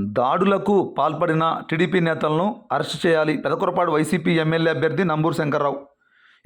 దాడులకు పాల్పడిన టీడీపీ నేతలను అరెస్ట్ చేయాలి. పెదకురపాడు వైసీపీ ఎమ్మెల్యే అభ్యర్థి నంబూరు శంకర్రావు.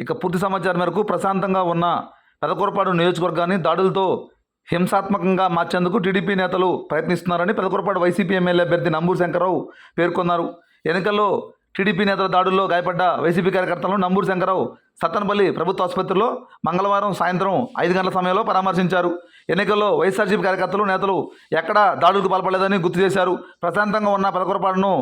ఇక పూర్తి సమాచారం మేరకు ప్రశాంతంగా ఉన్న పెదకురపాడు నియోజకవర్గాన్ని దాడులతో హింసాత్మకంగా మార్చేందుకు టీడీపీ నేతలు ప్రయత్నిస్తున్నారని పెదకురపాడు వైసీపీ ఎమ్మెల్యే అభ్యర్థి నంబూరు శంకర్రావు పేర్కొన్నారు. ఎన్నికల్లో టీడీపీ నేతల దాడుల్లో గాయపడ్డ వైసీపీ కార్యకర్తలను నంబూరు శంకరరావు సత్తనపల్లి ప్రభుత్వ ఆసుపత్రిలో మంగళవారం సాయంత్రం ఐదు గంటల సమయంలో పరామర్శించారు. ఎన్నికల్లో వైఎస్ఆర్సీపీ కార్యకర్తలు నేతలు ఎక్కడా దాడులకు పాల్పడలేదని గుర్తు చేశారు. ప్రశాంతంగా ఉన్న పదకొరపాటును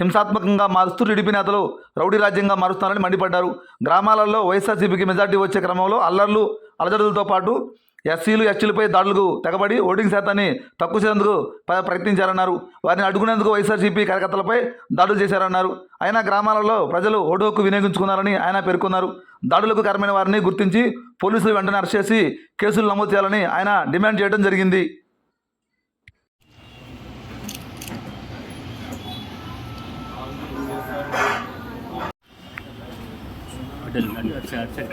హింసాత్మకంగా మారుస్తూ టీడీపీ నేతలు రౌడీ రాజ్యంగా మారుస్తారని మండిపడ్డారు. గ్రామాలలో వైఎస్ఆర్సీపీకి మెజార్టీ వచ్చే క్రమంలో అల్లర్లు అలజడులతో పాటు ఎస్సీలు ఎస్టీలపై దాడులకు తెగబడి ఓటింగ్ శాతాన్ని తక్కువ చేసేందుకు ప్రయత్నించారన్నారు. వారిని అడ్డుకునేందుకు వైఎస్ఆర్సీపీ కార్యకర్తలపై దాడులు చేశారన్నారు. అయినా గ్రామాలలో ప్రజలు ఓటు హక్కు వినియోగించుకున్నారని ఆయన పేర్కొన్నారు. దాడులకు కారణమైన వారిని గుర్తించి పోలీసులు వెంటనే అరెస్ట్ చేసి కేసులు నమోదు చేయాలని ఆయన డిమాండ్ చేయడం జరిగింది. అటు అటు అటు సైడ్